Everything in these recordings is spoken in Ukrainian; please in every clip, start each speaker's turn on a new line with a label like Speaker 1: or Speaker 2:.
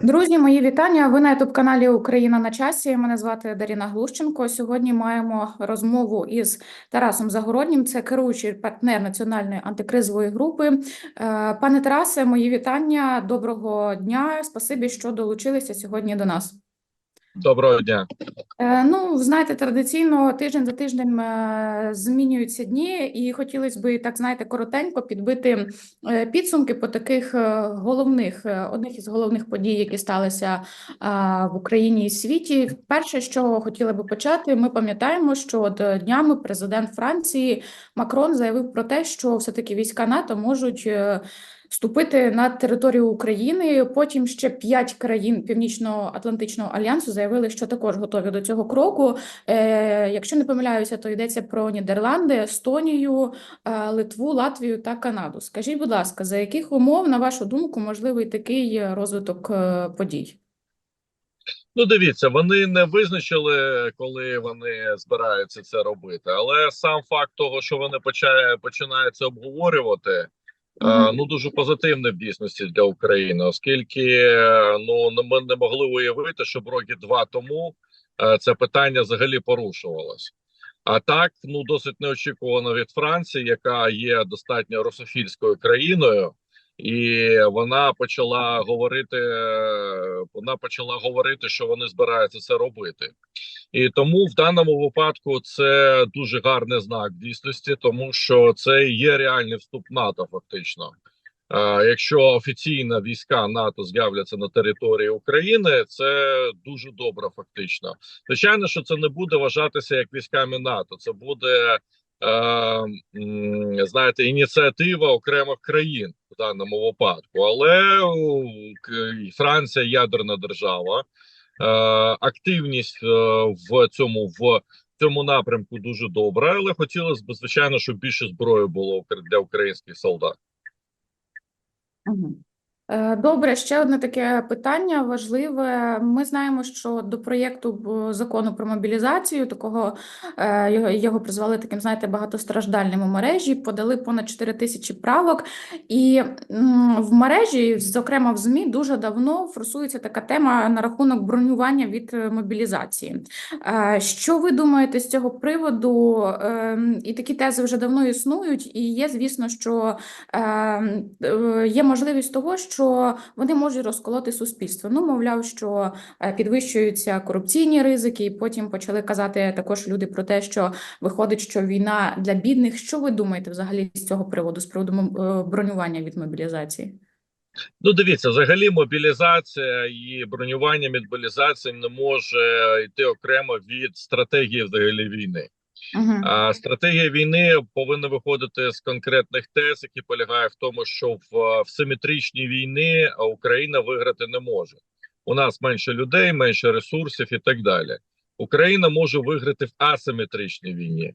Speaker 1: Друзі, мої вітання. Ви на youtube каналі Україна на часі. Мене звати Даріна Глущенко. Сьогодні маємо розмову із Тарасом Загороднім. Це керуючий партнер національної антикризової групи. Е, Пане Тарасе, мої вітання. Доброго дня. Спасибі, що долучилися сьогодні до нас.
Speaker 2: Доброго дня.
Speaker 1: Е, Ну, знаєте, традиційно тиждень за тижнем е, змінюються дні, і хотілося б так, знаєте, коротенько підбити е, підсумки по таких головних одних із головних подій, які сталися в Україні і світі. Перше, що хотіла би почати, ми пам'ятаємо, що от днями президент Франції Макрон заявив про те, що все-таки війська НАТО можуть. Вступити на територію України. Потім ще п'ять країн Північно-Атлантичного альянсу заявили, що також готові до цього кроку. Е, якщо не помиляюся, то йдеться про Нідерланди, Естонію, е, Литву, Латвію та Канаду. Скажіть, будь ласка, за яких умов, на вашу думку, можливий такий розвиток е, подій?
Speaker 2: Ну, дивіться, вони не визначили, коли вони збираються це робити. Але сам факт того, що вони починають це обговорювати. Ну дуже позитивне в дійсності для України, оскільки е, ну ми не могли уявити, щоб роки два тому е, це питання взагалі порушувалось. А так, ну досить неочікувано від Франції, яка є достатньо русофільською країною, і вона почала говорити. Вона почала говорити, що вони збираються це робити, і тому в даному випадку це дуже гарний знак дійсності, тому що це є реальний вступ НАТО, фактично. Якщо офіційно війська НАТО з'являться на території України, це дуже добре. Фактично, звичайно, що це не буде вважатися як військами НАТО. Це буде знаєте, ініціатива окремих країн в даному випадку. Але Франція ядерна держава, е, активність е, в цьому в цьому напрямку дуже добра, але хотілося б звичайно, щоб більше зброї було для українських солдат.
Speaker 1: Е, Добре, ще одне таке питання важливе. Ми знаємо, що до проєкту закону про мобілізацію такого е, його, призвали таким, знаєте, багатостраждальним у мережі. Подали понад 4 тисячі правок, і в мережі, зокрема в ЗМІ, дуже давно форсується така тема на рахунок бронювання від е, мобілізації. Що ви думаєте з цього приводу? Ем, І такі тези вже давно існують, і є, звісно, що е, е, є можливість того, що вони можуть розколоти суспільство. Ну, мовляв, що е, підвищуються корупційні ризики, і потім почали казати також люди про те, що виходить, що війна для бідних. Що ви думаєте взагалі з цього приводу, з приводу е, бронювання від мобілізації?
Speaker 2: Ну, дивіться, взагалі мобілізація і бронювання мобілізації не може йти окремо від стратегії взагалі війни. А стратегія війни повинна виходити з конкретних тез, які полягає в тому, що в, в симетричній війні Україна виграти не може. У нас менше людей, менше ресурсів і так далі. Україна може виграти в асиметричній війні,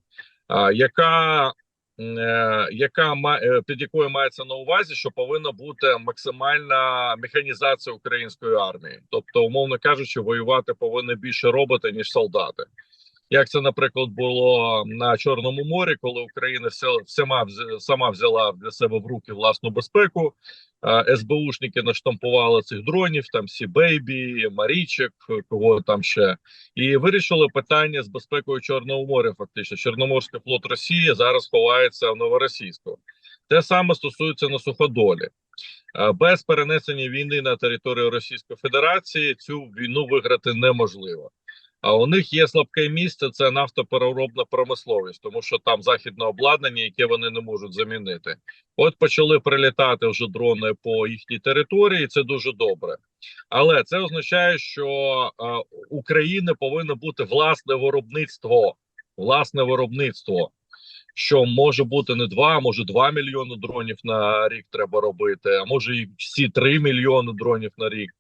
Speaker 2: яка е, яка е, під якою мається на увазі, що повинна бути максимальна механізація української армії, тобто, умовно кажучи, воювати повинні більше роботи ніж солдати. Як це, наприклад, було на Чорному морі, коли Україна всіма сама взяла для себе в руки власну безпеку. СБУшники наштампували цих дронів, там Сі Бейбі, Марічек, кого там ще, і вирішили питання з безпекою Чорного моря. Фактично, Чорноморський флот Росії зараз ховається в Новоросійську. Те саме стосується на суходолі. Без перенесення війни на територію Російської Федерації цю війну виграти неможливо. А у них є слабке місце це нафтопереробна промисловість, тому що там західне обладнання, яке вони не можуть замінити. От почали прилітати вже дрони по їхній території. Це дуже добре, але це означає, що е, України повинно бути власне виробництво, власне виробництво. Що може бути не 2, може 2 мільйони дронів на рік треба робити, а може і всі 3 мільйони дронів на рік.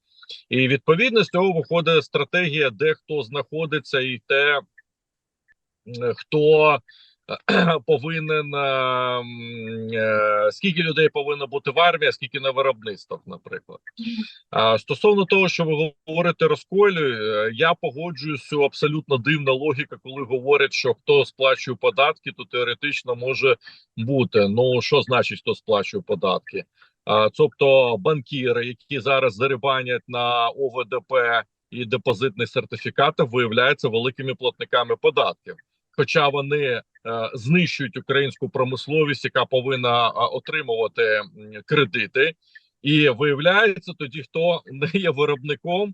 Speaker 2: І відповідно з цього виходить стратегія, де хто знаходиться, і те, хто е, повинен е, е, скільки людей повинно бути в армії, скільки на виробництвах, наприклад. Стосовно того, що ви говорите розколю, е, я цю абсолютно дивна логіка, коли говорять, що хто сплачує податки, то теоретично може бути. Ну що значить, хто сплачує податки? Тобто банкіри, які зараз зарибанять на ОВДП і депозитних сертифікатах, виявляються великими платниками податків. Хоча вони е, знищують українську промисловість, яка повинна е, отримувати кредити, і виявляється, тоді хто не є виробником,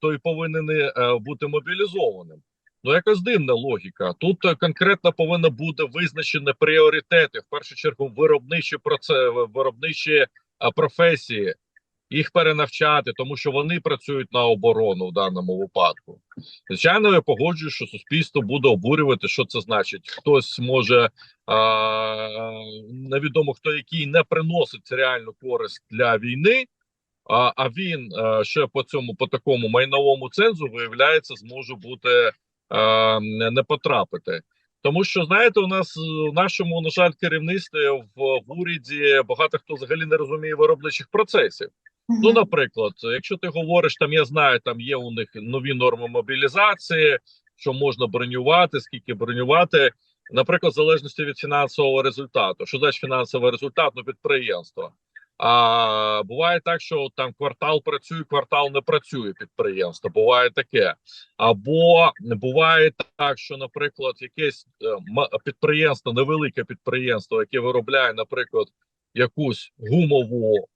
Speaker 2: той повинен е, бути мобілізованим. Ну, якась дивна логіка. Тут е, конкретно повинно бути визначені пріоритети. В першу чергу, виробничі проце, виробничі професії, їх перенавчати, тому що вони працюють на оборону в даному випадку. Звичайно, я погоджуюсь, що суспільство буде обурювати, що це значить. Хтось може а, невідомо хто який не приносить реальну користь для війни. А, він е, ще по цьому по такому майновому цензу виявляється, зможе бути е, не потрапити. Тому що знаєте, у нас в нашому на жаль керівництві в, в уряді багато хто взагалі не розуміє виробничих процесів. Ну, наприклад, якщо ти говориш, там я знаю, там є у них нові норми мобілізації, що можна бронювати, скільки бронювати. Наприклад, в залежності від фінансового результату. Що значить фінансовий результат? Ну, підприємство. А буває так, що там квартал працює, квартал не працює підприємство. Буває таке. Або буває так, що, наприклад, якесь е, підприємство, невелике підприємство, яке виробляє, наприклад, якусь гумову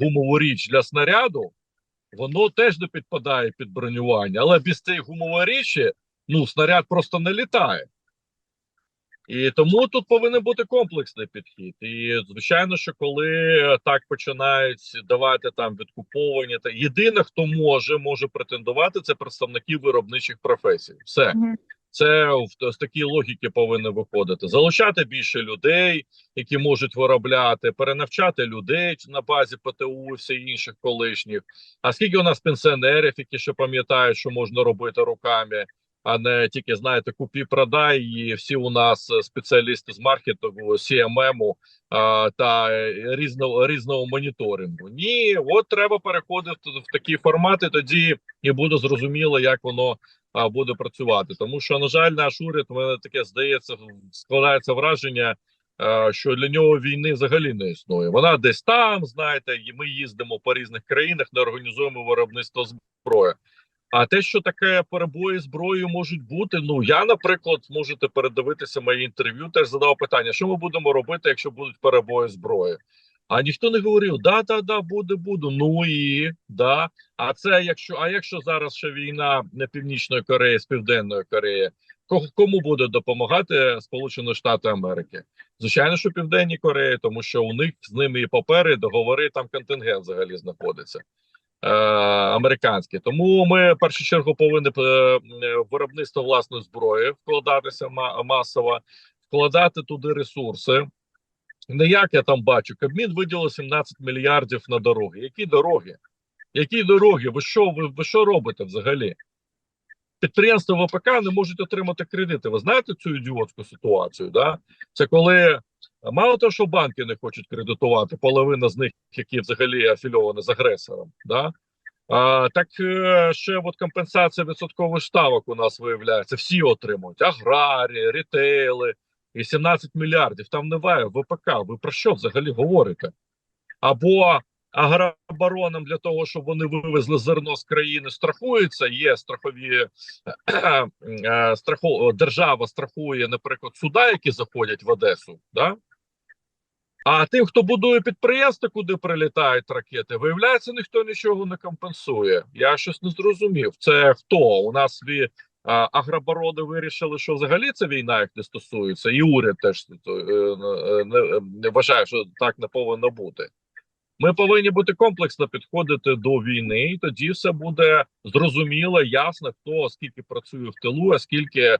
Speaker 2: гумову річ для снаряду, воно теж не підпадає під бронювання. Але без цієї гумової річі ну снаряд просто не літає. І тому тут повинен бути комплексний підхід. І звичайно, що коли так починають давати там відкуповування, та єдине, хто може може претендувати, це представники виробничих професій. Все це в з такої логіки повинно виходити. Залучати більше людей, які можуть виробляти, перенавчати людей на базі ПТУ і всіх інших колишніх. А скільки у нас пенсіонерів, які ще пам'ятають, що можна робити руками, а не тільки знаєте, купі продай, і всі у нас е, спеціалісти з маркетингу, CMM та е, різного різного моніторингу. Ні, от треба переходити в такі формати. Тоді і буде зрозуміло, як воно буде працювати. Тому що, на жаль, наш уряд мене таке здається, складається враження, що для нього війни взагалі не існує. Вона десь там, знаєте, і ми їздимо по різних країнах, не організуємо виробництво зброї. А те, що таке перебої зброєю можуть бути, ну я, наприклад, можете передивитися моє інтерв'ю, теж задав питання, що ми будемо робити, якщо будуть перебої зброї. А ніхто не говорив, да, да, да, буде, буде. Ну і да. А це якщо, а якщо зараз ще війна не Північної Кореї з Південної Кореї, кому буде допомагати Сполучені Штати Америки? Звичайно, що Південній Кореї, тому що у них з ними і папери, договори, там контингент взагалі знаходиться. Е, американські, тому ми в першу чергу повинні е, виробництво власної зброї вкладатися масово, вкладати туди ресурси. Не як я там бачу, Кабмін виділив 17 мільярдів на дороги. Які дороги? Які дороги? Ви що ви, ви що робите взагалі? Підприємства ВПК не можуть отримати кредити. Ви знаєте цю ідіотську ситуацію? Да? Це коли мало того, що банки не хочуть кредитувати, половина з них, які взагалі афільовані з агресором. Да? А, так е, ще от компенсація відсоткових ставок у нас виявляється. Всі отримують аграрії, рітейли і 17 мільярдів. Там немає ВПК. Ви про що взагалі говорите? Або агробаронам для того, щоб вони вивезли зерно з країни, страхуються. Є страхові е, страху, держава страхує, наприклад, суда, які заходять в Одесу. Да? А тим, хто будує підприємства, куди прилітають ракети, виявляється, ніхто нічого не компенсує. Я щось не зрозумів. Це хто? У нас ві а, агроборони вирішили, що взагалі ця війна їх не стосується, і уряд теж е, е, не, вважає, що так не повинно бути. Ми повинні бути комплексно підходити до війни, і тоді все буде зрозуміло, ясно, хто скільки працює в тилу, а скільки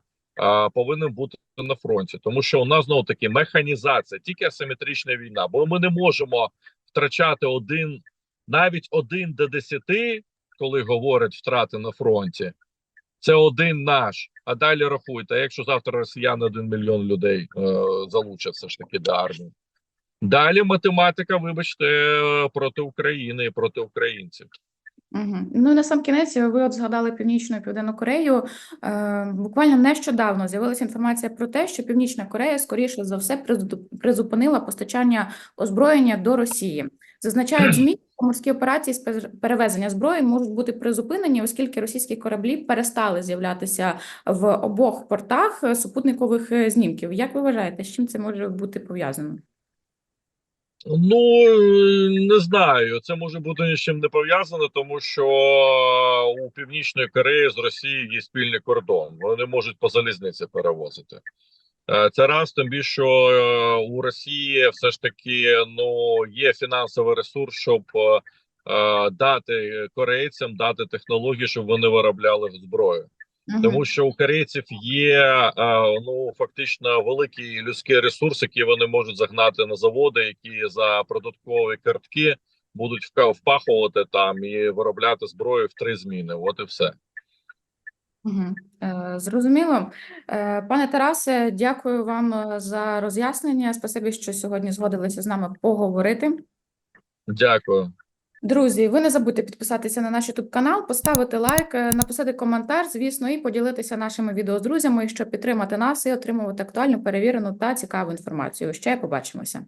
Speaker 2: повинен бути на фронті. Тому що у нас знову таки механізація, тільки асиметрична війна, бо ми не можемо втрачати один, навіть один до десяти, коли говорять втрати на фронті. Це один наш. А далі рахуйте, якщо завтра росіяни один мільйон людей е, залучать все ж таки до армії. Далі математика, вибачте, е, проти України і проти українців.
Speaker 1: Угу. Ну і на сам кінець ви от згадали Північну і Південну Корею. Е, буквально нещодавно з'явилася інформація про те, що Північна Корея, скоріше за все, призупинила постачання озброєння до Росії. Зазначають ЗМІ, що морські операції з пер- перевезення зброї можуть бути призупинені, оскільки російські кораблі перестали з'являтися в обох портах е, супутникових е, знімків. Як ви вважаєте, з чим це може бути пов'язано?
Speaker 2: Ну не знаю. Це може бути ні з чим не пов'язано, тому що е, у Північної Кореї з Росією є спільний кордон. Вони можуть по залізниці перевозити. Е, Це раз, тим більше що е, у Росії все ж таки ну є фінансовий ресурс, щоб дати корейцям дати технології, щоб вони виробляли зброю. Тому що у корейців є е, ну фактично великий людський ресурс, який вони можуть загнати на заводи, які за продаткові картки будуть впахувати там і виробляти зброю в три зміни. От і все.
Speaker 1: Е, Зрозуміло. Е, Пане Тарасе, дякую вам за роз'яснення. Спасибі, що сьогодні згодилися з нами поговорити.
Speaker 2: Дякую.
Speaker 1: Друзі, ви не забудьте підписатися на наш YouTube канал, поставити лайк, е, написати коментар, звісно, і поділитися нашими відео з друзями, щоб підтримати нас і отримувати актуальну, перевірену та цікаву інформацію. Ще побачимося.